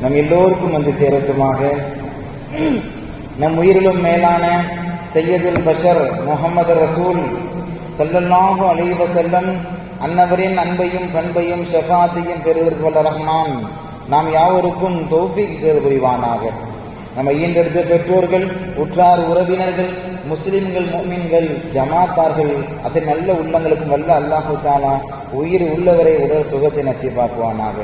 நம் எல்லோருக்கும் வந்து சேரட்டுமாக. நம் உயிரிலும் மேலான சையதுல் பஷர் முகமது ரசூல் ஸல்லல்லாஹு அழிவ செல்லம் அன்னவரின் அன்பையும் பண்பையும் ஷஃபாத்தையும் பெறுவதற்கு வல்ல ரஹ்மான் நாம் யாவருக்கும் தோஃபி செய்து புரிவானாக. நம்ம ஈண்டெடுத்த பெற்றோர்கள் உற்றார் உறவினர்கள் முஸ்லிம்கள் மோமின்கள் ஜமாத்தார்கள் அதை நல்ல உள்ளங்களுக்கும் வல்ல அல்லாஹு தாலா உயிர் உள்ளவரை உடல் சுகத்தை நசீபாக்குவானாக.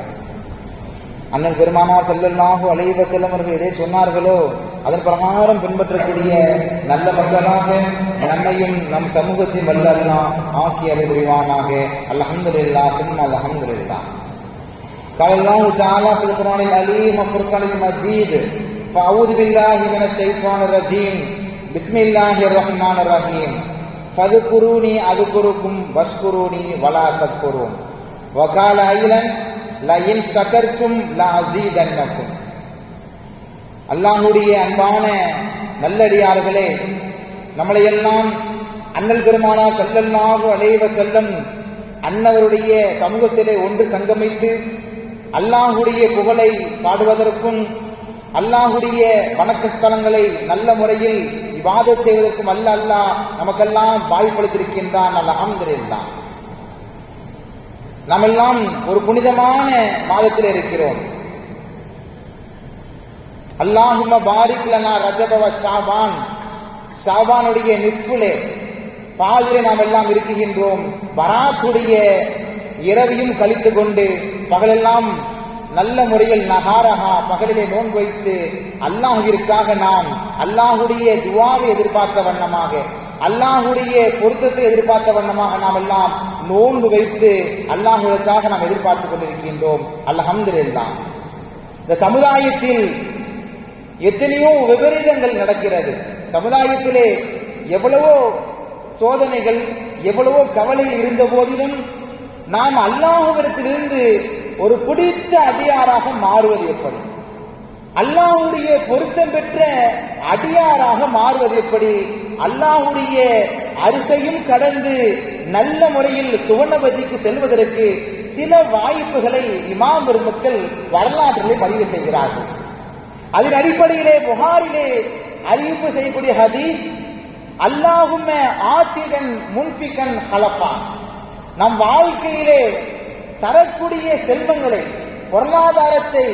அண்ணன் பெருமானார் செல்லல்லாஹு அலைவ செல்லம் அவர்கள் எதை சொன்னார்களோ அதன் பிரகாரம் பின்பற்றக்கூடிய நல்ல மக்களாக நம்மையும் நம் சமூகத்தையும் வல்ல அல்லாஹ் ஆக்கி அருள் புரிவானாக அல்ஹம்துலில்லாஹ் சும்மா அல்ஹம்துலில்லாஹ் قال الله تعالى في القرآن العليم وفرقان المجيد فأعوذ بالله من الشيطان الرجيم بسم الله الرحمن الرحيم فاذكروني أذكركم واشكروني ولا تكفرون وقال أيضا லயின் சகர்த்தும் லசீதன்னக்கும் அல்லாஹுடைய அன்பான நல்லடியார்களே நம்மளையெல்லாம் அண்ணல் பெருமானா செல்லல்லாஹு அலைவ செல்லம் அன்னவருடைய சமூகத்திலே ஒன்று சங்கமித்து அல்லாஹுடைய புகழை பாடுவதற்கும் அல்லாஹுடைய வணக்க ஸ்தலங்களை நல்ல முறையில் விவாதம் செய்வதற்கும் அல்ல அல்லாஹ் நமக்கெல்லாம் வாய்ப்பளித்திருக்கின்றான். அல்ல அஹமதுல்லான் நாம் எல்லாம் ஒரு புனிதமான மாதத்தில் இருக்கிறோம். அல்லாஹும பாரிக்லனா ரஜபவ ஷாபான். ஷாபானுடைய நிஸ்புலே பாதிலே நாம் எல்லாம் இருக்குகின்றோம் பராத்துடைய இரவையும் கழித்து கொண்டு பகலெல்லாம் நல்ல முறையில் நகாரஹா பகலிலே நோன்பு வைத்து அல்லாஹுவிற்காக நாம் அல்லாஹுடைய துவாவை எதிர்பார்த்த வண்ணமாக அல்லாஹுடைய பொருத்தத்தை எதிர்பார்த்த வண்ணமாக நாம் எல்லாம் நோன்பு வைத்து அல்லாஹுவிற்காக நாம் எதிர்பார்த்து கொண்டிருக்கின்றோம். அல்ஹம்துலில்லாஹ். இந்த சமுதாயத்தில் எத்தனையோ விபரீதங்கள் நடக்கிறது. சமுதாயத்திலே எவ்வளவோ சோதனைகள் எவ்வளவோ கவலையில் இருந்த போதிலும் நாம் அல்லாஹுவிடத்திலிருந்து ஒரு பிடித்த அடியாராக மாறுவது எப்படி? அல்லாஹுடைய பொருத்தம் பெற்ற அடியாராக மாறுவது எப்படி? அல்லாஹுடைய அரிசையும் கடந்து நல்ல முறையில் சுவர்ணபதிக்கு செல்வதற்கு சில வாய்ப்புகளை இமாம் பெருமக்கள் வரலாற்றிலே பதிவு செய்கிறார்கள். அதன் அடிப்படையிலே புகாரிலே அறிவிப்பு செய்யக்கூடிய ஹதீஸ் அல்லாஹும் ஆத்திகன் முன்பிகன் ஹலப்பா நம் வாழ்க்கையிலே தரக்கூடிய செல்வங்களை பொருளாதாரத்தை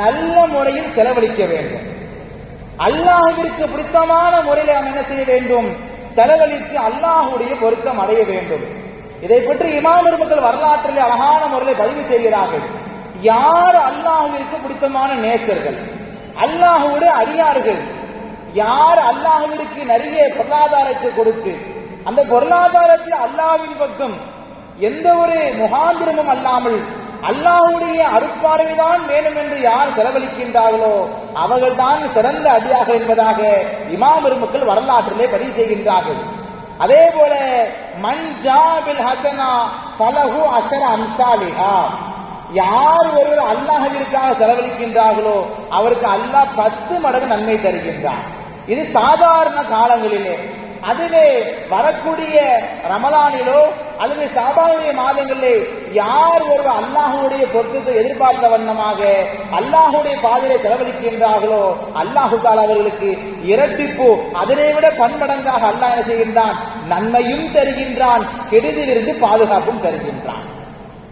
நல்ல முறையில் செலவழிக்க வேண்டும். அல்லாஹுவிற்கு பிடித்தமான முறையில் நாம் என்ன செய்ய வேண்டும்? செலவழித்து அல்லாஹுடைய பொருத்தம் அடைய வேண்டும். இதை பற்றி இமாம் மக்கள் வரலாற்றிலே அழகான முறையில் பதிவு செய்கிறார்கள். யார் அல்லாஹுவிற்கு பிடித்தமான நேசர்கள்? அல்லாஹுடைய அடியார்கள். யார் அல்லாஹுவிற்கு நிறைய பொருளாதாரத்தை கொடுத்து அந்த பொருளாதாரத்தை அல்லாஹ்வின் பக்கம் எந்த ஒரு முகாந்திரமும் அல்லாமல் அல்லாஹுடைய அருட்பார்வைதான் வேணும் என்று யார் செலவழிக்கின்றார்களோ அவர்கள் தான் சிறந்த அடியாக என்பதாக இமாம் பெருமக்கள் வரலாற்றிலே பதிவு செய்கின்றார்கள். அதே போல மஞ்சாபில் ஹசனா பலகு அசர அம்சாலிஹா. யார் ஒருவர் அல்லாஹவிற்காக செலவழிக்கின்றார்களோ அவருக்கு அல்லாஹ் பத்து மடங்கு நன்மை தருகின்றான். இது சாதாரண காலங்களிலே. அதிலே வரக்கூடிய ரமலானிலோ அல்லது சாபாவுடைய மாதங்களிலே யார் ஒருவர் அல்லாஹுடைய பொருத்தத்தை எதிர்பார்த்த வண்ணமாக அல்லாஹுடைய பாதையை செலவழிக்கின்றார்களோ அல்லாஹு தால் அவர்களுக்கு இரட்டிப்பு அதனை விட பன்மடங்காக அல்லாஹ் செய்கின்றான்? நன்மையும் தருகின்றான் கெடுதிலிருந்து பாதுகாப்பும் தருகின்றான்.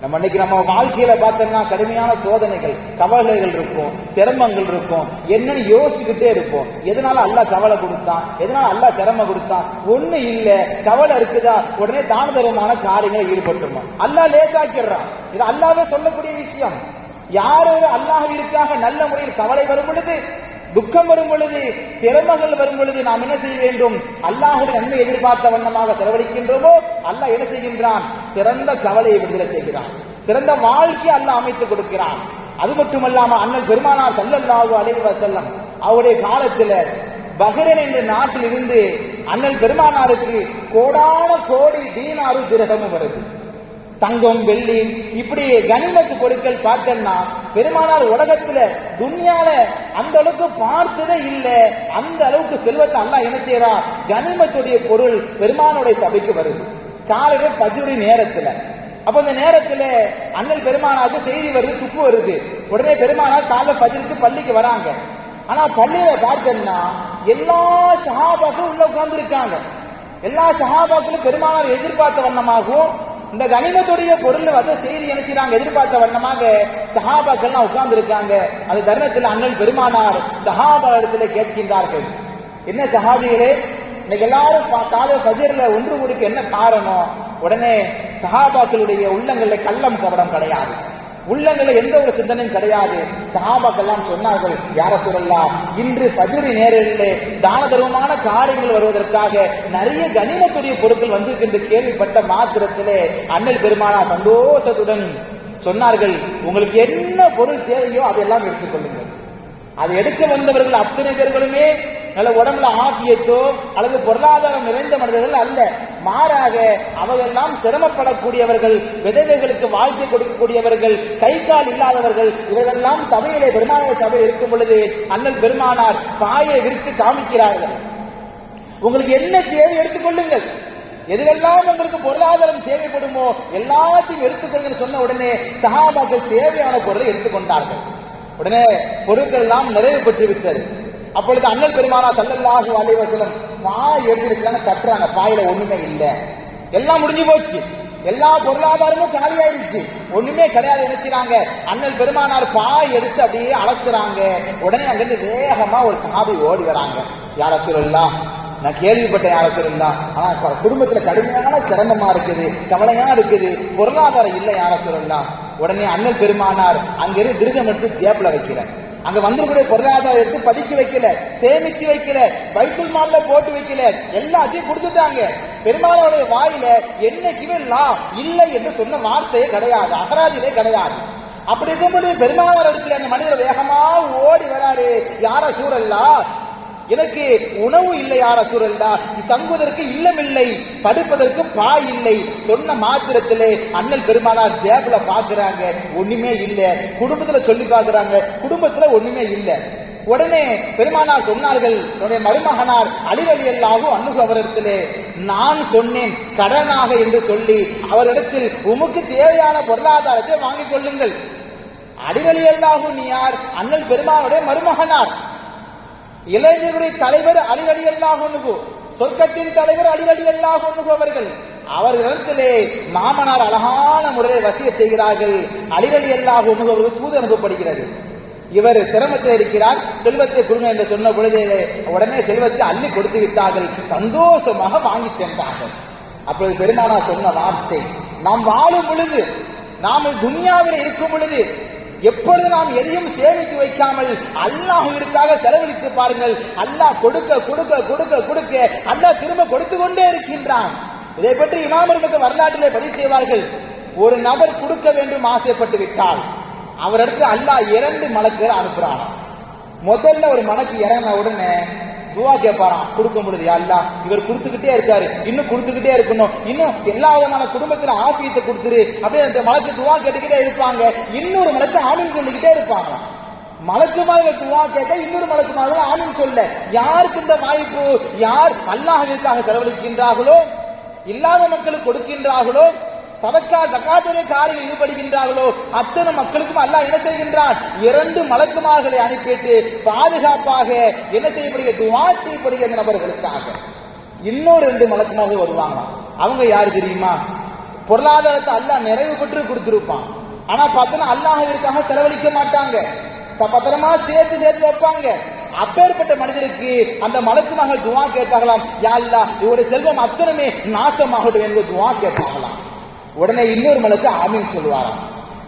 நம்ம இன்னைக்கு நம்ம வாழ்க்கையில பார்த்தோம்னா கடுமையான சோதனைகள் கவலைகள் இருக்கும் சிரமங்கள் இருக்கும். என்னன்னு யோசிச்சுக்கிட்டே இருப்போம். எதனால அல்லாஹ் கவலை கொடுத்தான்? எதனால அல்ல சிரமம் கொடுத்தான்? ஒண்ணு இல்ல. கவலை இருக்குதா? உடனே தான தர்மமான காரியங்களை ஈடுபட்டுமா அல்லாஹ் லேசாக்கிடுறான். இது அல்லாவே சொல்லக்கூடிய விஷயம். யாரோ அல்லாஹ் இருக்காக நல்ல முறையில் கவலை வரும் பொழுது துக்கம் வரும் பொழுது சிரமங்கள் வரும் பொழுது நாம் என்ன செய்ய வேண்டும்? அல்லாஹுடைய நன்மை எதிர்பார்த்த வண்ணமாக செலவழிக்கின்றோமோ அல்லாஹ் என்ன செய்கின்றான்? சிறந்த கவலையை விடுதலை செய்கிறான். சிறந்த வாழ்க்கை அல்லாஹ் அமைத்துக் கொடுக்கிறான். அது மட்டுமல்லாம அண்ணன் பெருமானார் சல்லல்லாஹு அலைவ செல்லம் அவருடைய காலத்துல பஹ்ரைன் என்ற நாட்டில் இருந்து அண்ணல் பெருமானாருக்கு கோடான கோடி தீனாறு திரகமும் வருது. தங்கம் வெள்ளி இப்படி கனிமத்து பொருட்கள் பார்த்தேன்னா பெருமானார் உலகத்துல துன்யால அந்த அளவுக்கு பார்த்ததே இல்ல. அந்த அளவுக்கு செல்வத்தை அல்லாஹ் என்ன செய்யறா கனிமத்துடைய பொருள் பெருமானுடைய சபைக்கு வருது. காலையில பஜ்ருடைய நேரத்துல. அப்ப அந்த நேரத்துல அண்ணல் பெருமானாக்கு செய்தி வருது துப்பு வருது. உடனே பெருமானார் காலைல ஃபஜ்ருக்கு பள்ளிக்கு வராங்க. ஆனா பள்ளியில பார்த்தேன்னா எல்லா சஹாபாக்களும் உள்ள உட்கார்ந்து இருக்காங்க எல்லா சகாபாக்களும் பெருமானார் எதிர்பார்த்த வண்ணமாகவும் இந்த கனிமத்துடைய பொருள் வந்து செய்தி என்ன எதிர்பார்த்த வண்ணமாக சஹாபாக்கள்லாம் உட்கார்ந்து இருக்காங்க அந்த தருணத்தில் அண்ணன் பெருமானார் சஹாபா இடத்துல கேட்கின்றார்கள். என்ன சஹாபிகளே இன்னைக்கு எல்லாரும் காலை பஜர்ல ஒன்று ஊருக்கு என்ன காரணம்? உடனே சஹாபாக்களுடைய உள்ளங்களில் கள்ளம் கபடம் கிடையாது. உள்ளங்களில் எந்த ஒரு சிந்தனையும் கிடையாது. சஹாபாக்கெல்லாம் சொன்னார்கள் யார சொல்லலாம் இன்று ஃபஜ்ரி நேரிலே தான தர்மமான காரியங்கள் வருவதற்காக நிறைய கனிமத்துடைய பொருட்கள் வந்திருக்கின்ற கேள்விப்பட்ட மாத்திரத்திலே அண்ணல் பெருமானா சந்தோஷத்துடன் சொன்னார்கள் உங்களுக்கு என்ன பொருள் தேவையோ அதெல்லாம் எடுத்துக்கொள்ளுங்கள் அதை எடுக்க வந்தவர்கள் அத்தனை பேர்களுமே நல்ல உடம்புல ஆபியத்தோ அல்லது பொருளாதாரம் நிறைந்த மனிதர்கள் அல்ல. மாறாக அவரெல்லாம் சிரமப்படக்கூடியவர்கள் விதவைகளுக்கு வாழ்க்கை கொடுக்கக்கூடியவர்கள் கை கால் இல்லாதவர்கள் இவர்களெல்லாம் சபையிலே பெருமானார் சபையில் இருக்கும் பொழுது அண்ணல் பெருமானார் பாயை விரித்து காமிக்கிறார்கள். உங்களுக்கு என்ன தேவை எடுத்துக்கொள்ளுங்கள் எதுவெல்லாம் உங்களுக்கு பொருளாதாரம் தேவைப்படுமோ எல்லாத்தையும் எடுத்துக்கொள்ளுங்கள் சொன்ன உடனே சகாபாக்கள் தேவையான பொருளை எடுத்துக்கொண்டார்கள் உடனே பொருட்கள் எல்லாம் நிறைவு பெற்று விட்டது அப்பொழுது அண்ணல் பெருமானா சல்லல்லாஹு அலைஹி பாய் எடுத்துருச்சுன்னா கட்டுறாங்க பாயில ஒண்ணுமே இல்லை. எல்லாம் முடிஞ்சு போச்சு. எல்லா பொருளாதாரமும் காலியாயிருச்சு. ஒண்ணுமே கிடையாது. நினைச்சுறாங்க அண்ணன் அண்ணல் பெருமானார் பாய் எடுத்து அப்படியே அலசுறாங்க. உடனே அங்கிருந்து வேகமா ஒரு சாபி ஓடி வராங்க. யார சொல்லலாம் நான் கேள்விப்பட்டேன் யார சொல்லலாம் ஆனா குடும்பத்துல கடுமையான சிரமமா இருக்குது கவலையா இருக்குது. பொருளாதாரம் இல்லை யார சொல்லலாம் உடனே அண்ணல் பெருமானார் அங்கிருந்து திருகம் எடுத்து ஜேப்ல வைக்கிறேன் அங்க வந்திருக்கிற பொருளாதாரம் எடுத்து பதுக்கி வைக்கல சேமிச்சு வைக்கல பைத்துல் மால்ல போட்டு வைக்கல எல்லாத்தையும் கொடுத்துட்டாங்க. பெருமாளுடைய வாயில என்னைக்குமே லா இல்லை என்று சொன்ன வார்த்தையே கிடையாது அகராதிலே கிடையாது. அப்படி இருக்கும்போது பெருமாள் இடத்துல அந்த மனிதர் வேகமா ஓடி வராரு. யாரா சூழல்லா? எனக்கு உணவு இல்லை யார சூழல்லா தங்குவதற்கு இல்லமில்லை படுப்பதற்கு பா இல்லை. சொன்ன மாத்திரத்திலே அண்ணல் பெருமானார் ஜேபுல பாக்குறாங்க ஒண்ணுமே இல்ல. குடும்பத்துல சொல்லி பாக்குறாங்க குடும்பத்துல ஒண்ணுமே இல்ல. உடனே பெருமானார் சொன்னார்கள் என்னுடைய மருமகனார் அலிவலி எல்லாவும் அண்ணுகு அவரிடத்திலே நான் சொன்னேன் கடனாக என்று சொல்லி அவரிடத்தில் உமக்கு தேவையான பொருளாதாரத்தை வாங்கிக் கொள்ளுங்கள். அடிவலி எல்லாகும் நீ யார்? அண்ணல் பெருமானுடைய மருமகனார். இளைஞருடைய தலைவர் அலிவலி அல்லாஹ் சொர்க்கத்தின் தலைவர் அலிவலி அல்லாஹ் அவர்கள். அவர்களிடத்திலே மாமனார் அழகான முறையை வசிய செய்கிறார்கள். அலிவலி அல்லாஹ் அவர்களுக்கு தூது அனுப்பப்படுகிறது. இவர் சிரமத்தில் இருக்கிறார். செல்வத்தை கொடுங்க என்று சொன்ன பொழுது உடனே செல்வத்தை அள்ளி கொடுத்து விட்டார்கள். சந்தோஷமாக வாங்கி சென்றார்கள். அப்பொழுது பெருமானா சொன்ன வார்த்தை நாம் வாழும் பொழுது நாம் துன்யாவில் இருக்கும் பொழுது எப்பொழுது நாம் எதையும் சேமித்து வைக்காமல் அல்லாஹ்விற்காக செலவழித்து பாருங்கள். அல்லாஹ் கொடுக்க கொடுக்க கொடுக்க கொடுக்க அல்லாஹ் திரும்ப கொடுத்து கொண்டே இருக்கின்றான். இதை பற்றி இமாமர்களுக்கு வரலாற்றிலே பதிவு செய்வார்கள். ஒரு நபர் கொடுக்க வேண்டும் ஆசைப்பட்டு விட்டால் அவரிடத்துல அல்லாஹ் இரண்டு மலக்குகள் அனுப்புறான் முதல்ல ஒரு மலக்கு இறங்கின உடனே துவா கேட்பாராம். கொடுக்க முடியுது அல்லா இவர் கொடுத்துக்கிட்டே இருக்காரு. இன்னும் கொடுத்துக்கிட்டே இருக்கணும். இன்னும் எல்லா விதமான குடும்பத்துல ஆசியத்தை கொடுத்துரு. அப்படியே அந்த மலக்கு துவா கேட்டுக்கிட்டே இருப்பாங்க. இன்னொரு மலக்கு ஆமீன் சொல்லிக்கிட்டே இருப்பாங்க மலக்கு மாதிரி துவா கேட்க இன்னொரு மலக்கு மாதிரி ஆமீன் சொல்ல. யாருக்கு இந்த வாய்ப்பு? யார் அல்லாஹிற்காக செலவழிக்கின்றார்களோ? இல்லாத மக்களுக்கு கொடுக்கின்றார்களோ? சதக்கா ஜகாத்துடைய காரியம் ஈடுபடுகின்றார்களோ அத்தனை மக்களுக்கும் அல்லாஹ் என்ன செய்கின்றான்? இரண்டு மலக்குமார்களை அனுப்பிட்டு பாதுகாப்பாக என்ன செய்யப்படுகிற துவா செய்யப்படுகிற நபர்களுக்காக இன்னொரு ரெண்டு மலக்குமார்கள் வருவாங்க அவங்க யாரு தெரியுமா? பொருளாதாரத்தை அல்லாஹ் நிறைவு பெற்று கொடுத்திருப்பான். ஆனா பார்த்தோன்னா அல்லாஹிற்காக செலவழிக்க மாட்டாங்க. பத்திரமா சேர்த்து சேர்த்து வைப்பாங்க. அப்பேற்பட்ட மனிதருக்கு அந்த மலக்கு மகள் துவா கேட்டாகலாம் யா அல்லாஹ் இவருடைய செல்வம் அத்தனமே நாசமாகட்டும் என்று துவா கேட்டாகலாம் உடனே இன்னொரு மலக்கு ஆமீன் சொல்லுவாராம்.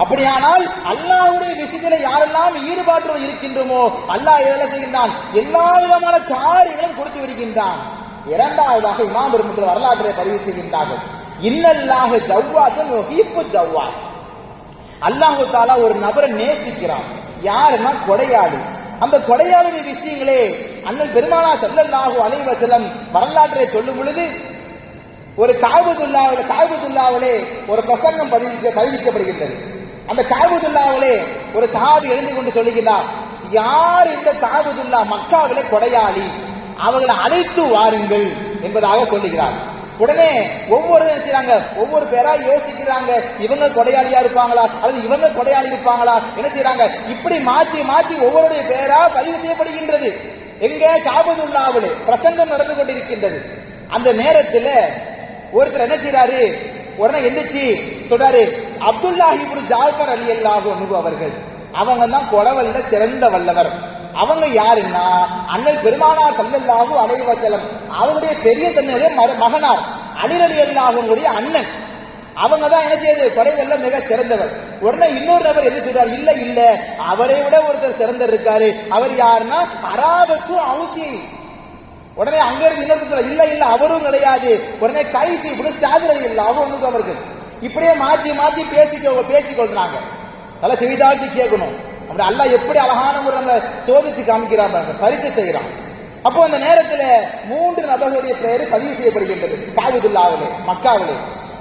அப்படியானால் அல்லாஹ்வுடைய விஷயத்துல யாரெல்லாம் ஈடுபாட்டோடு இருக்கின்றோமோ அல்லாஹ் என்ன செய்கின்றான். எல்லா விதமான காரியங்களும் கொடுத்து விடுகின்றான். இரண்டாவதாக இமாம் பெருமக்கள் வரலாற்றை பதிவு செய்கின்றார்கள். இன்னல்லாக ஜவ்வாத்தன் ஹீப்பு ஜவ்வா அல்லாஹு தாலா ஒரு நபரை நேசிக்கிறான். யாருன்னா கொடையாளி. அந்த கொடையாளுடைய விஷயங்களே அண்ணன் பெருமானா செல்லல்லாஹு அலைவசலம் வரலாற்றை சொல்லும் பொழுது ஒரு காபத்துல்லாவிலே காபத்துல்லாவிலே ஒரு பிரசங்கம் பதிவிக்க பதிவிக்கப்படுகின்றது அந்த காபத்துல்லாவிலே ஒரு சஹாபி எழுந்து கொண்டு சொல்லுகிறார் யார் இந்த காபத்துல்லா மக்காவிலே கொடையாளி? அவர்களை அழைத்து வாருங்கள் என்பதாக சொல்லுகிறார். உடனே ஒவ்வொரு என்ன ஒவ்வொரு பேரா யோசிக்கிறாங்க. இவங்க கொடையாளியா இருப்பாங்களா? அல்லது இவங்க கொடையாளி இருப்பாங்களா? என்ன செய்யறாங்க இப்படி மாத்தி மாத்தி ஒவ்வொருடைய பேரா பதிவு செய்யப்படுகின்றது. எங்க? காபதுல்லாவில் பிரசங்கம் நடந்து கொண்டிருக்கின்றது. அந்த நேரத்தில் ஒருத்தர் என்ன செய்யறாரு உடனே எந்திரிச்சு சொல்றாரு அப்துல்லாஹி இப்னு ஜாஃபர் அலி அல்லாஹு அவர்கள் அவங்க தான் கொடவல்ல சிறந்த வல்லவர். அவங்க யாருன்னா? அண்ணல் பெருமானார் சல்லல்லாஹு அலைஹி வஸல்லம் அவருடைய பெரிய தன்னுடைய மகனார் அலி அலி அல்லாஹுடைய அண்ணன். அவங்க தான் என்ன செய்யுது கொடைவல்ல மிக சிறந்தவர். உடனே இன்னொரு நபர் எது சொல்றாரு? இல்ல இல்ல அவரை விட ஒருத்தர் சிறந்தர் இருக்காரு. அவர் யாருன்னா? அராபத்து அவுசி. உடனே அங்க இருந்து இன்னொருத்தர் இல்ல இல்ல அவரும் கிடையாது. உடனே கைசி இப்படி சாதிரை இல்ல அவனுக்கு அவர்கள் இப்படியே மாத்தி மாத்தி பேசிக்க பேசிக்கொள்றாங்க நல்லா செவிதாழ்த்தி கேட்கணும். அப்படி அல்லாஹ் எப்படி அழகான ஒரு நம்மளை சோதிச்சு காமிக்கிறான் பாருங்க, பரீட்சை செய்யறான். அப்போ அந்த நேரத்துல மூன்று நபர்களுடைய பெயர் பதிவு செய்யப்படுகின்றது. காவிதுல்லாவிலே மக்காவிலே.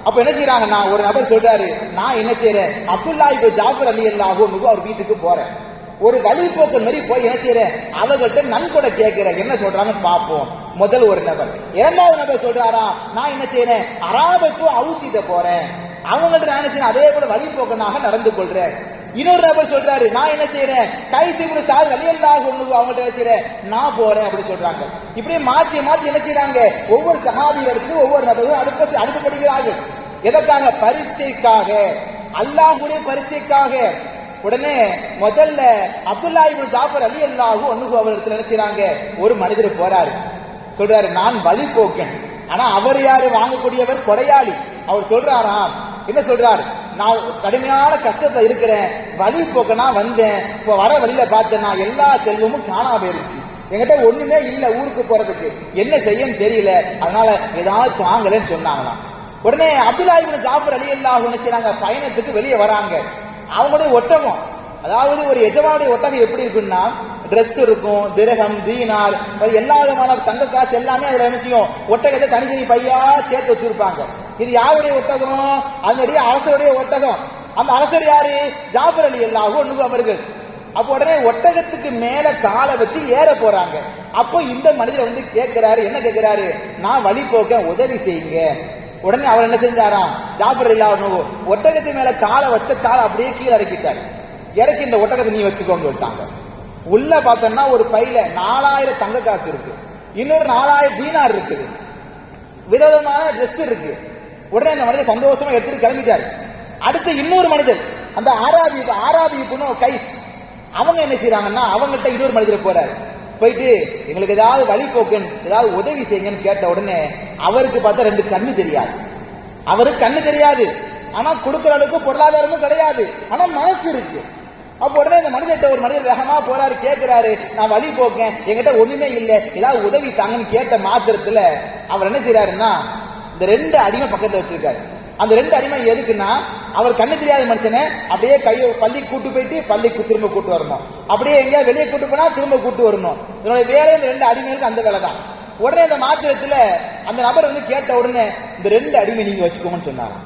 அப்ப என்ன செய்யறாங்கன்னா ஒரு நபர் சொல்றாரு நான் என்ன செய்யறேன் அப்துல்லா இப்ப ஜாஃபர் அலி அல்லாஹோ அவர் வீட்டுக்கு போறேன். ஒரு வழிபோக்கு மாதிரி போய் என்ன செய்யற? அவங்கள்ட்ட நன்கொடை கேட்கிற என்ன சொல்றாங்கன்னு பார்ப்போம். முதல் ஒரு நபர். இரண்டாவது நபர் சொல்றாரா? நான் என்ன செய்யறேன்? அராபத்தும் அவுசிட்ட போறேன். அவங்கள்ட்ட நான் என்ன செய்யறேன்? அதே போல வழிபோக்கனாக நடந்து கொள்றேன். இன்னொரு நபர் சொல்றாரு நான் என்ன செய்யறேன்? கை சிவரு சார் வெளியெல்லாம் ஒண்ணு அவங்கள்ட்ட என்ன செய்யறேன்? நான் போறேன் அப்படி சொல்றாங்க. இப்படியே மாத்தி மாத்தி என்ன செய்யறாங்க ஒவ்வொரு சஹாபிகளுக்கு ஒவ்வொரு நபரும் அனுப்ப அனுப்பப்படுகிறார்கள் எதற்காக? பரீட்சைக்காக. அல்லாஹுடைய பரீட்சைக்காக. உடனே முதல்ல அப்துல்லா இப்னு ஜாஃபர் அலி அல்லாஹு அன்ஹு அவரிடத்துல என்ன நினைச்சாங்க ஒரு மனிதர் போறாரு. சொல்றாரு நான் வழி போக்கேன் ஆனா அவர் யாரு? வாங்கக்கூடியவர் கொடையாளி. அவர் சொல்றாராம். என்ன சொல்றாரு? நான் கடுமையான கஷ்டத்துல இருக்கிறேன். வழி போக்கனா வந்தேன். இப்ப வர வழியில பார்த்தேன். நான் எல்லா செல்வமும் காணாம போயிருச்சு. என்கிட்ட ஒண்ணுமே இல்ல ஊருக்கு போறதுக்கு. என்ன செய்யன்னு தெரியல. அதனால ஏதாவது தாங்கலன்னு சொன்னாங்களாம். உடனே அப்துல்லா இப்னு ஜாஃபர் அலி அல்லாஹ் என்ன செய்யறாங்க பயணத்துக்கு வெளியே வராங்க. அவங்களுடைய ஒட்டகம். அதாவது ஒரு எஜமானுடைய ஒட்டகம் எப்படி இருக்குன்னா ட்ரெஸ் இருக்கும் திரகம் தீனார் எல்லா விதமான தங்க காசு எல்லாமே அதுல என்ன ஒட்டகத்தை தனித்தனி பையா சேர்த்து வச்சிருப்பாங்க. இது யாருடைய ஒட்டகம்? அதனுடைய அரசருடைய ஒட்டகம். அந்த அரசர் யாரு? ஜாஃபர் அலி எல்லாவும் ஒண்ணு அவர்கள். அப்போ உடனே ஒட்டகத்துக்கு மேல காலை வச்சு ஏற போறாங்க. அப்போ இந்த மனிதர் வந்து கேட்கிறாரு என்ன கேட்கிறாரு? நான் வழி போக்க உதவி செய்யுங்க. உடனே அவர் என்ன செஞ்சாராம்? ஜாஃபர் இல்லாம ஒட்டகத்து மேல காலை வச்ச காலை அப்படியே கீழே இறக்கிட்டார். இறக்கி இந்த ஒட்டகத்தை நீ வச்சுக்கோங்க விட்டாங்க உள்ள பார்த்தோம்னா ஒரு பையில நாலாயிரம் தங்க காசு இருக்கு. இன்னொரு நாலாயிரம் தீனார் இருக்குது. விதவிதமான ட்ரெஸ் இருக்கு. உடனே அந்த மனிதர் சந்தோஷமா எடுத்துட்டு கிளம்பிட்டாரு. அடுத்து இன்னொரு மனிதர் அந்த ஆராதி ஆராதி கைஸ் அவங்க என்ன செய்யறாங்கன்னா அவங்கள்ட்ட இன்னொரு மனிதர் போறாரு. போயிட்டு எங்களுக்கு ஏதாவது வழி போக்குன்னு ஏதாவது உதவி செய்யுங்கன்னு கேட்ட உடனே அவருக்கு பார்த்தா ரெண்டு கண்ணு தெரியாது. அவருக்கு கண்ணு தெரியாது. ஆனா கொடுக்குற அளவுக்கு பொருளாதாரமும் கிடையாது. ஆனா மனசு இருக்கு. அப்ப உடனே இந்த மனிதர்கிட்ட ஒரு மனிதர் வேகமா போறாரு கேட்கிறாரு நான் வழி போக்கேன் என்கிட்ட ஒண்ணுமே இல்ல ஏதாவது உதவி தாங்கன்னு கேட்ட மாத்திரத்துல அவர் என்ன செய்யறாருன்னா இந்த ரெண்டு அடிமை பக்கத்துல வச்சிருக்காரு. அந்த ரெண்டு அடிமை எதுக்குன்னா அவர் கண்ணு தெரியாத மனுஷனை அப்படியே கையை பள்ளி கூட்டு போயிட்டு பள்ளிக்கு திரும்ப கூட்டு வரணும். அப்படியே எங்கேயாவது வெளியே கூட்டு போனா திரும்ப கூட்டு வரணும். இதனுடைய வேலை இந்த ரெண்டு அடிமைகளுக்கு அந்த வேலை தான். உடனே அந்த மாத்திரத்துல அந்த நபர் வந்து கேட்ட உடனே இந்த ரெண்டு அடிமை நீங்க வச்சுக்கோங்கன்னு சொன்னாராம்.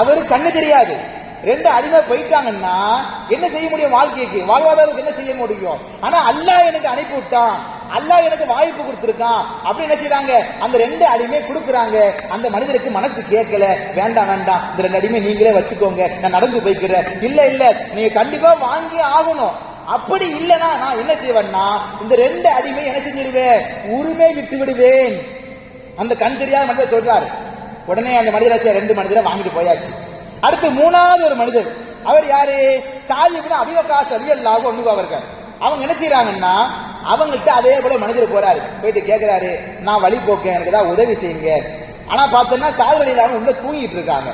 அவரு கண்ணு தெரியாது. ரெண்டு அடிமை போயிட்டாங்கன்னா என்ன செய்ய முடியும் வாழ்க்கைக்கு? வாழ்வாதாரத்துக்கு என்ன செய்ய முடியும்? ஆனா அல்லாஹ் எனக்கு அனுப்பி விட்டான். அல்லாஹ் எனக்கு வாய்ப்பு கொடுத்துருக்கான். அப்படி என்ன செய்யறாங்க அந்த ரெண்டு அடிமை கொடுக்குறாங்க. அந்த மனிதருக்கு மனசு கேட்கல. வேண்டாம் வேண்டாம். இந்த ரெண்டு அடிமை நீங்களே வச்சுக்கோங்க. நான் நடந்து போய்க்கிறேன். இல்ல இல்ல. நீங்க கண்டிப்பா வாங்கி ஆகணும். அப்படி இல்லனா நான் என்ன செய்வேன்னா இந்த ரெண்டு அடிமை என்ன செஞ்சிடுவேன்? உரிமை விட்டு விடுவேன். அந்த கண் தெரியாத மனிதர் சொல்றாரு. உடனே அந்த மனிதராச்சு ரெண்டு மனிதரை வாங்கிட்டு போயாச்சு. அடுத்து மூணாவது ஒரு மனிதர். அவர் யாரு? சாதிபுன அபிவகாச அலியல்லாக ஒண்ணு அவர்கள் அவங்க என்ன செய்யறாங்கன்னா அவங்கள்ட்ட அதே போல மனிதர் போறாரு. போயிட்டு கேட்கிறாரு நான் வழி போக்கேன் எனக்கு தான் உதவி செய்யுங்க. ஆனா பார்த்தோம்னா சாதி வழியில அவங்க உள்ள தூங்கிட்டு இருக்காங்க.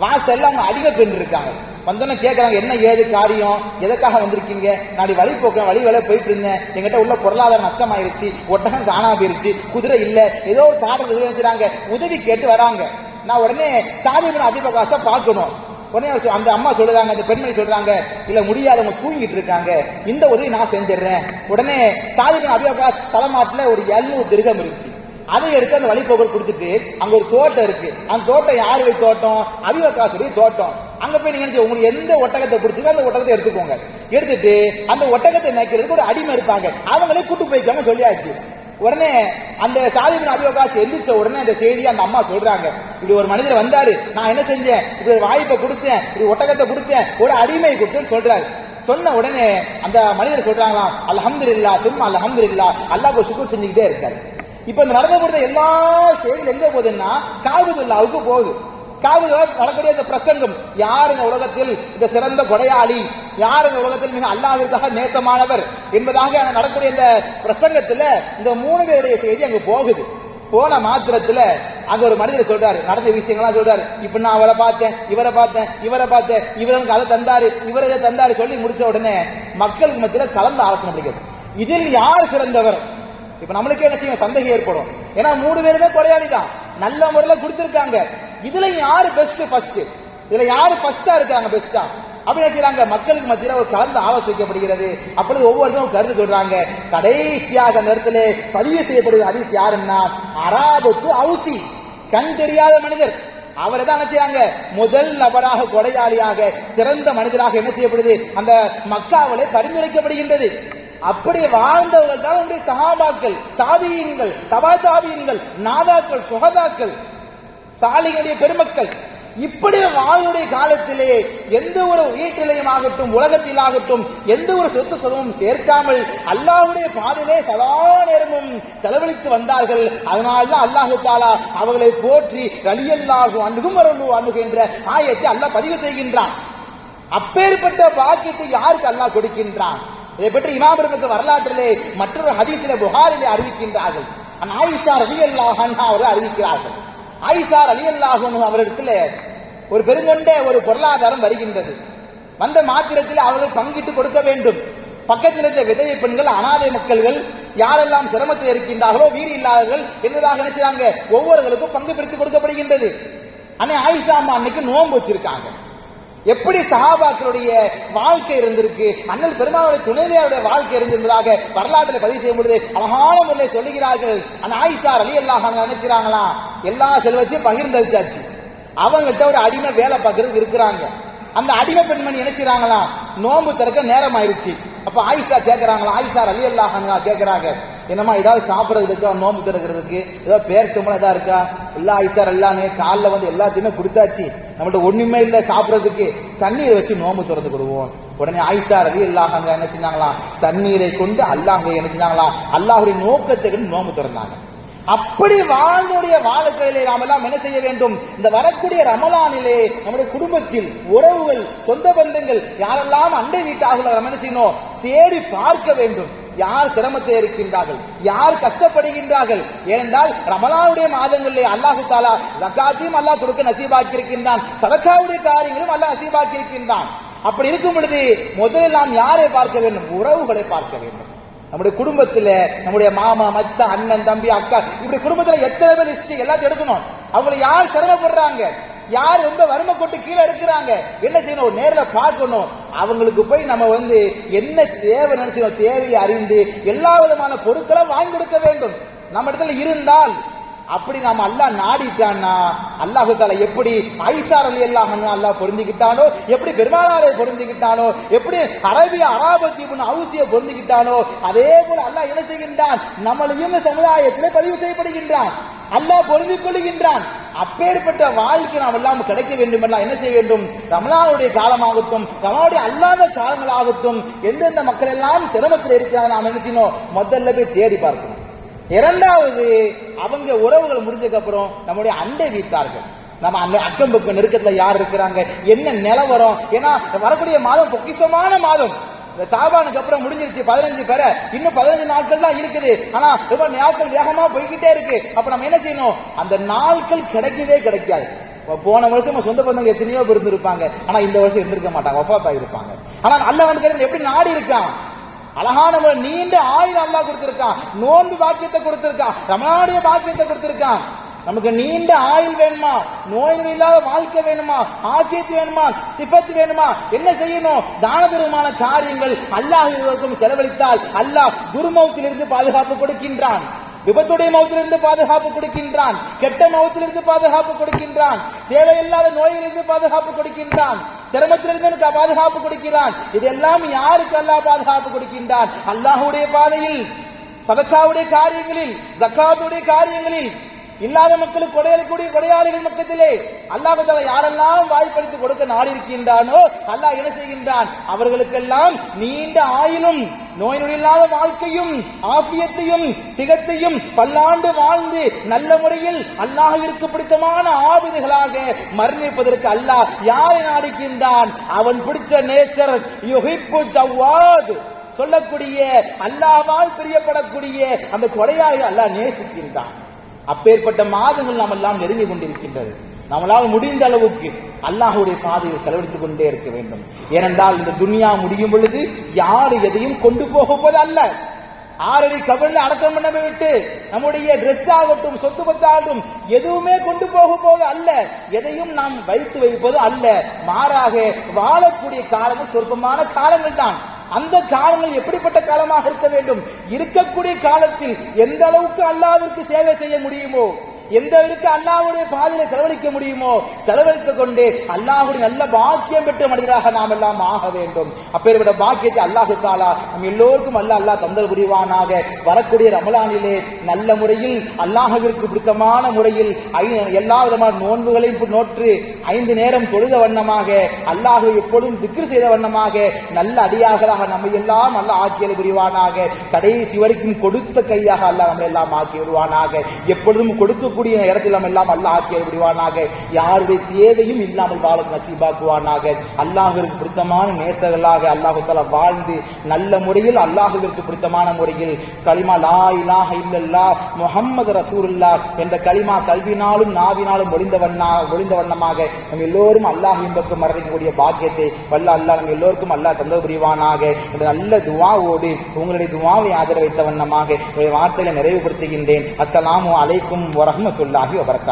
வாசல்ல அவங்க அடிமை பெண் இருக்காங்க. வந்தோன்னே கேட்குறாங்க என்ன ஏது காரியம்? எதுக்காக வந்திருக்கீங்க? நாடி வழி போக்கேன் வழி வேலை போயிட்டு இருந்தேன். எங்கிட்ட உள்ள பொருளாதாரம் நஷ்டமாயிருச்சு ஒட்டகம் காணாம போயிருச்சு குதிரை இல்ல. ஏதோ ஒரு காரணம் உதவி கேட்டு வராங்க. நான் உடனே சாதிபன் அபிபகாச பார்க்கணும். உடனே அந்த அம்மா சொல்லுறாங்க அந்த பெண்மணி சொல்றாங்க இல்ல முடியாதவங்க தூங்கிட்டு இருக்காங்க. இந்த உதவி நான் செஞ்சிடுறேன். உடனே சாதிபன் அபிபகாஸ் தலைமாட்டில் ஒரு 700 திருகம் இருந்துச்சு. அதை எடுத்து அந்த வழிபோக்கர் கொடுத்துட்டு அங்க ஒரு தோட்டம் இருக்கு. அந்த தோட்டம் யாருடைய தோட்டம்? அபிவகாசுடைய தோட்டம். அங்க போய் நீங்க உங்களுக்கு எந்த ஒட்டகத்தை பிடிச்சிருக்கோ அந்த ஒட்டகத்தை எடுத்துக்கோங்க. எடுத்துட்டு அந்த ஒட்டகத்தை நினைக்கிறதுக்கு ஒரு அடிமை இருப்பாங்க. அவங்களே கூட்டு போய்க்காம சொல்லியாச்சு. உடனே அந்த சாதிபின் அபிவகாசி எந்திரிச்ச உடனே அந்த செய்தியை அந்த அம்மா சொல்றாங்க. இப்படி ஒரு மனிதர் வந்தாரு. நான் என்ன செஞ்சேன்? இப்படி ஒரு வாய்ப்பை கொடுத்தேன். இப்படி ஒட்டகத்தை கொடுத்தேன். ஒரு அடிமை கொடுத்தேன்னு சொல்றாரு. சொன்ன உடனே அந்த மனிதர் சொல்றாங்களாம் அலஹமது இல்லா தும் அலஹமது இல்லா அல்லாஹ் சுக்குர் செஞ்சுக்கிட்டே இருக்காரு. இப்ப இந்த நடந்து முடிந்த எல்லா செய்தியில் எங்க போகுதுன்னா காபுதுல்லாவுக்கு போகுது. காபுதுல்லா வரக்கூடிய இந்த பிரசங்கம் யார் இந்த உலகத்தில் இந்த சிறந்த கொடையாளி? யார் இந்த உலகத்தில் மிக அல்லாவிற்காக நேசமானவர் என்பதாக நடக்கக்கூடிய இந்த பிரசங்கத்துல இந்த மூணு பேருடைய செய்தி அங்க போகுது. போன மாத்திரத்துல அங்க ஒரு மனிதர் சொல்றாரு நடந்த விஷயங்கள்லாம் சொல்றாரு. இப்ப நான் அவரை பார்த்தேன் இவரை பார்த்தேன் இவரை பார்த்தேன் இவருக்கு அதை தந்தாரு இவர் இதை தந்தாரு சொல்லி முடிச்ச உடனே மக்களுக்கு மத்தியில கலந்து ஆலோசனை பண்ணிக்கிறது இதில் யார் சிறந்தவர்? இப்ப நம்மளுக்கே என்ன செய்யும்? சந்தேகம் ஏற்படும். ஏன்னா மூணு பேருமே கொடையாளி தான் நல்ல முறையில கொடுத்திருக்காங்க. இதுல யாரு பெஸ்ட் ஃபர்ஸ்ட் இதுல யாரு ஃபர்ஸ்டா இருக்காங்க பெஸ்டா அப்படி செய்யறாங்க செய்றாங்க? மக்களுக்கு மத்தியில் ஒரு கலந்து ஆலோசிக்கப்படுகிறது. அப்பொழுது ஒவ்வொருத்தரும் கருத்து சொல்றாங்க. கடைசியாக நேரத்தில் பதிவு செய்யப்படுகிற ஹதீஸ் யாருன்னா? அராபுக்கு அவுசி. கண் தெரியாத மனிதர். அவரை தான் என்ன செய்யறாங்க முதல் நபராக கொடையாளியாக சிறந்த மனிதராக என்ன செய்யப்படுது? அந்த மக்காவிலே பரிந்துரைக்கப்படுகின்றது. அப்படி வாழ்ந்தவர்கள் தான் உங்களுடைய சகாபாக்கள் தாபியன்கள் தபா தாபியன்கள் நாதாக்கள் சுகதாக்கள் சாலிகளுடைய பெருமக்கள். இப்படி வாழ்வுடைய காலத்திலே எந்த ஒரு வீட்டிலையும் ஆகட்டும் உலகத்தில் ஆகட்டும் எந்த ஒரு சொத்து சொதமும் சேர்க்காமல் அல்லாஹுடைய பாதையிலே சதா நேரமும் செலவழித்து வந்தார்கள். அதனால்தான் அல்லாஹு தாலா அவர்களை போற்றி ரலியல்லாகும் அணுகும் வரணும் அணுகின்ற ஆயத்தை அல்லாஹ் பதிவு செய்கின்றான். அப்பேற்பட்ட பாக்கியத்தை யாருக்கு அல்லாஹ் கொடுக்கின்றான்? இதை பற்றி இமாம் வரலாற்றிலே மற்றொரு ஹதீசில புகாரிலே அறிவிக்கின்றார்கள். ஆயிஷா ரலியல்லாஹு அவர்கள் அறிவிக்கிறார்கள். ஆயிஷார் ரலியல்லாஹு அன்ஹு அவரிடத்தில் ஒரு பெருங்கொண்ட ஒரு பொருளாதாரம் வருகின்றது. வந்த மாத்திரத்தில் அவர்கள் பங்கிட்டு கொடுக்க வேண்டும். பக்கத்தில் இருந்த விதவை பெண்கள் அனாதை மக்கள்கள் யாரெல்லாம் சிரமத்தில் இருக்கின்றார்களோ வீடு இல்லாதவர்கள் என்பதாக நினைச்சாங்க. ஒவ்வொருவருக்கும் பங்கு பிரித்து கொடுக்கப்படுகின்றது. அன்னை ஆயிஷா அம்மா அன்னைக்கு நோன்பு வச்சிருக்காங்க. எப்படி சஹாபாக்களுடைய வாழ்க்கை இருந்திருக்கு? அண்ணல் பெருமாளுடைய துணைவியாருடைய வாழ்க்கை இருந்திருந்ததாக வரலாற்றில் பதிவு செய்யும் பொழுது அழகான முறையில் சொல்லுகிறார்கள். அந்த ஆயிஷா அலி அல்லாஹ் நினைச்சாங்களா எல்லா செல்வத்தையும் பகிர்ந்தளிச்சாச்சு. அவங்ககிட்ட ஒரு அடிமை வேலை பார்க்கறதுக்கு இருக்கிறாங்க. அந்த அடிமை பெண்மணி என்ன செய்றாங்களா? நோன்பு திறக்க நேரம் ஆயிருச்சு அப்ப ஆயிஷா கேக்குறாங்களா? ஆயிஷா அலி அல்லாஹ் கேக்குறாங்க. என்னம்மா ஏதாவது சாப்பிடறதுக்கு? இருக்கா நோன்பு திறக்கிறதுக்கு? ஏதோ பேர் சம்பளம் ஏதாவது இருக்கா? எல்லா ஐசார் எல்லாமே காலில் வந்து எல்லாத்தையுமே கொடுத்தாச்சு. நம்மள்ட்ட ஒண்ணுமே இல்லை சாப்பிட்றதுக்கு. தண்ணீர் வச்சு நோம்பு திறந்து கொடுவோம். உடனே ஆயிஷா ரவி அல்லாஹாங்க என்ன செஞ்சாங்களாம்? தண்ணீரை கொண்டு அல்லாஹ் என்ன செஞ்சாங்களாம்? அல்லாஹுடைய நோக்கத்தை கொண்டு நோன்பு திறந்தாங்க. அப்படி வாழ்ந்துடைய வாழ்க்கையிலே நாம் எல்லாம் என்ன செய்ய வேண்டும்? இந்த வரக்கூடிய ரமலானிலே நம்முடைய குடும்பத்தில் உறவுகள் சொந்த பந்தங்கள் யாரெல்லாம் அண்டை வீட்டாக நம்ம என்ன செய்யணும்? தேடி பார்க்க வேண்டும். யார் சிரமத்தை இருக்கின்றார்கள் யார் கஷ்டப்படுகின்றார்கள்? ஏனென்றால் ரமலானுடைய மாதங்களிலே அல்லாஹு தாலா ஜக்காத்தையும் அல்லாஹ் கொடுக்க நசீபாக்கி இருக்கின்றான் சதக்காவுடைய காரியங்களும் அல்லாஹ் நசீபாக்கி இருக்கின்றான் அப்படி இருக்கும் பொழுது முதலில் நாம் யாரை பார்க்க வேண்டும்? உறவுகளை பார்க்க வேண்டும். நம்முடைய குடும்பத்துல நம்முடைய மாமா மச்சான் அண்ணன் தம்பி அக்கா இப்படி குடும்பத்துல எத்தனை பேர் லிஸ்ட் எல்லாத்தையும் எடுக்கணும். அவங்களை யார் சிரமப்படுறாங்க? யார் ரொம்ப வறுமை கொட்டு கீழே இருக்கிறாங்க என்ன செய்யணும்? நேரில் பார்க்கணும். அவங்களுக்கு போய் நம்ம வந்து என்ன தேவை நினைச்சோம் தேவையை அறிந்து எல்லா விதமான பொருட்களை வாங்கி கொடுக்க வேண்டும். நம்ம இடத்துல இருந்தால் அப்படி நாம அல்லாஹ் நாடிட்டான்னா அல்லாஹு தலை எப்படி ஐசார் அலி அல்லாஹ் அல்லாஹ் பொருந்திக்கிட்டானோ எப்படி பெருமாளாரை பொருந்திக்கிட்டானோ எப்படி அரபிய அராபத்தி அவுசிய பொருந்திக்கிட்டானோ அதே போல அல்லாஹ் என்ன செய்கின்றான்? நம்மளையும் சமுதாயத்திலே பதிவு செய்யப்படுகின்றான். அல்லாஹ் பொருந்திக் கொள்ளுகின்றான். அப்பேற்பட்ட வாழ்க்கை நாம் எல்லாம் கிடைக்க வேண்டும் என்றால் என்ன செய்ய வேண்டும்? ரமலானுடைய காலமாகட்டும் ரமலானுடைய அல்லாத காலங்களாகட்டும் எந்தெந்த மக்கள் எல்லாம் சிரமத்தில் இருக்கிறாங்க நாம் என்ன செய்யணும்? முதல்ல போய் தேடி பார்க்கணும். இரண்டாவது அவங்க உறவுகள் முடிஞ்சதுக்கு அப்புறம் நம்முடைய அண்டை வீட்டார்கள். நம்ம அந்த அக்கம் பக்கம் நெருக்கத்துல யார் இருக்கிறாங்க? என்ன நிலவரம்? ஏன்னா வரக்கூடிய மாதம் பொக்கிஷமான மாதம். இந்த சாபானுக்கு அப்புறம் முடிஞ்சிருச்சு பதினஞ்சு பேரை. இன்னும் பதினஞ்சு நாட்கள் தான் இருக்குது. ஆனா ரொம்ப நாட்கள் வேகமா போய்கிட்டே இருக்கு. அப்ப நம்ம என்ன செய்யணும்? அந்த நாட்கள் கிடைக்கவே கிடைக்காது. போன வருஷம் நம்ம சொந்த பந்தங்க எத்தனையோ பேர் இருந்திருப்பாங்க ஆனா இந்த வருஷம் இருந்திருக்க மாட்டாங்க. ஒஃபாத்தா இருப்பாங்க ஆனா நல்ல வந்து எப்படி நாடி இருக்கான்? அழகான நீண்ட ஆயுள் அல்லாஹ் கொடுத்திருக்கான் நோன்பு பாக்கியத்தை கொடுத்திருக்கான் ரமணானுடைய பாக்கியத்தை கொடுத்திருக்கான் நமக்கு நீண்ட ஆயுள் வேணுமா? நோய்கள் இல்லாத வாழ்க்கை வேணுமா? ஆபியத்து வேணுமா? சிபத்து வேணுமா? என்ன செய்யணும்? தான தருமான காரியங்கள் அல்லாஹ் செலவழித்தால் அல்லாஹ் துர்மௌத்திலிருந்து பாதுகாப்பு கொடுக்கின்றான். விபத்துடைய மௌத்திலிருந்து பாதுகாப்பு கொடுக்கின்றான். கெட்ட மௌத்திலிருந்து பாதுகாப்பு கொடுக்கின்றான். தேவையில்லாத நோயிலிருந்து பாதுகாப்பு கொடுக்கின்றான். சிரமத்திலிருந்து எனக்கு பாதுகாப்பு கொடுக்கிறான். இதெல்லாம் யாருக்கு அல்லாஹ் பாதுகாப்பு கொடுக்கின்றான்? அல்லாஹுடைய பாதையில் சதக்காவுடைய காரியங்களில் ஜக்காத்துடைய காரியங்களில் இல்லாத மக்களுக்கு கொடையளிக்கூடிய கொடையாளிகள் மக்கத்திலே அல்லாஹ் தஆலா யாரெல்லாம் வாய்ப்படுத்தி கொடுக்க நாடி இருக்கின்றானோ அல்லாஹ் என்ன செய்கின்றான்? அவர்களுக்கெல்லாம் நீண்ட ஆயிலும் நோய் நொடி இல்லாத வாழ்க்கையும் ஆபியத்தையும் சிகத்தையும் பல்லாண்டு வாழ்ந்து நல்ல முறையில் அல்லாஹிற்கு பிடித்தமான ஆபிதுகளாக மரணிப்பதற்கு அல்லாஹ் யாரை நாடிக்கின்றான்? அவன் பிடிச்ச நேசர் யுஹிப்பு ஜவ்வாது. சொல்லக்கூடிய அல்லாவால் பிரியப்படக்கூடிய அந்த கொடையாளி அல்லாஹ் நேசிக்கின்றான். அப்பேற்பட்ட மாதங்கள் நாம் எல்லாம் நெருங்கி கொண்டிருக்கின்றது. நம்மளால் முடிந்த அளவுக்கு அல்லாஹுடைய பாதையில் செலவழித்துக் கொண்டே இருக்க வேண்டும். ஏனென்றால் இந்த துனியா முடியும் பொழுது யார் எதையும் கொண்டு போகுவது அல்ல. ஆறடி கபரில் அடக்கம் பண்ண விட்டு நம்முடைய Dress ஆகட்டும் சொத்து பத்தாகட்டும் எதுவுமே கொண்டு போக போது அல்ல. எதையும் நாம் வைத்து வைப்பது அல்ல. மாறாக வாழக்கூடிய காலமும் சொற்பமான காலங்கள் தான் அந்த காலங்கள் எப்படிப்பட்ட காலமாக இருக்க வேண்டும்? இருக்கக்கூடிய காலத்தில் எந்த அளவுக்கு அல்லாவிற்கு சேவை செய்ய முடியுமோ எந்தவருக்கு அல்லாஹுடைய பாதையில செலவழிக்க முடியுமோ செலவழித்துக் கொண்டு அல்லாஹுடைய நல்ல பாக்கியம் பெற்ற மனிதராக நாம் எல்லாம் ஆக வேண்டும். அப்பேற்பட்ட பாக்கியத்தை அல்லாஹு தாலா நம் எல்லோருக்கும் அல்ல அல்லாஹ் தந்தல் புரிவானாக. வரக்கூடிய ரமலானிலே நல்ல முறையில் அல்லாஹவிற்கு பிடித்தமான முறையில் ஐ- எல்லா விதமான நோன்புகளையும் நோற்று ஐந்து நேரம் தொழுத வண்ணமாக அல்லாஹு எப்பொழுதும் திக்ரு செய்த வண்ணமாக நல்ல அடியார்களாக நம்மை எல்லாம் அல்லாஹ் ஆக்கியல் புரிவானாக. கடைசி வரைக்கும் கொடுத்த கையாக அல்லாஹ் நம்ம எல்லாம் ஆக்கி விடுவானாக எப்பொழுதும் இருக்கக்கூடிய இடத்தில் நம்ம எல்லாம் அல்லாஹ் ஆக்கியல் புரிவானாக யாருடைய தேவையும் இல்லாமல் வாழ நசீபாக்குவானாக. அல்லாஹ்விற்கு பிடித்தமான நேசர்களாக அல்லாஹு வாழ்ந்து நல்ல முறையில் அல்லாஹுவிற்கு பிடித்தமான முறையில் களிமா லா இலாஹ இல்லல்லா முகம்மது ரசூல்லா என்ற களிமா கல்வினாலும் நாவினாலும் ஒளிந்த வண்ணா ஒளிந்த வண்ணமாக நம் எல்லோரும் அல்லாஹ் இன்பக்கு மரணிக்கக்கூடிய பாக்கியத்தை வல்ல அல்லாஹ் நம் எல்லோருக்கும் அல்லாஹ் தந்த புரிவானாக. என்ற நல்ல துவாவோடு உங்களுடைய துவாவை ஆதரவைத்த வண்ணமாக வார்த்தைகளை நிறைவுபடுத்துகின்றேன். அஸ்ஸலாமு அலைக்கும் রহমতুল্লাহি ওবরকাত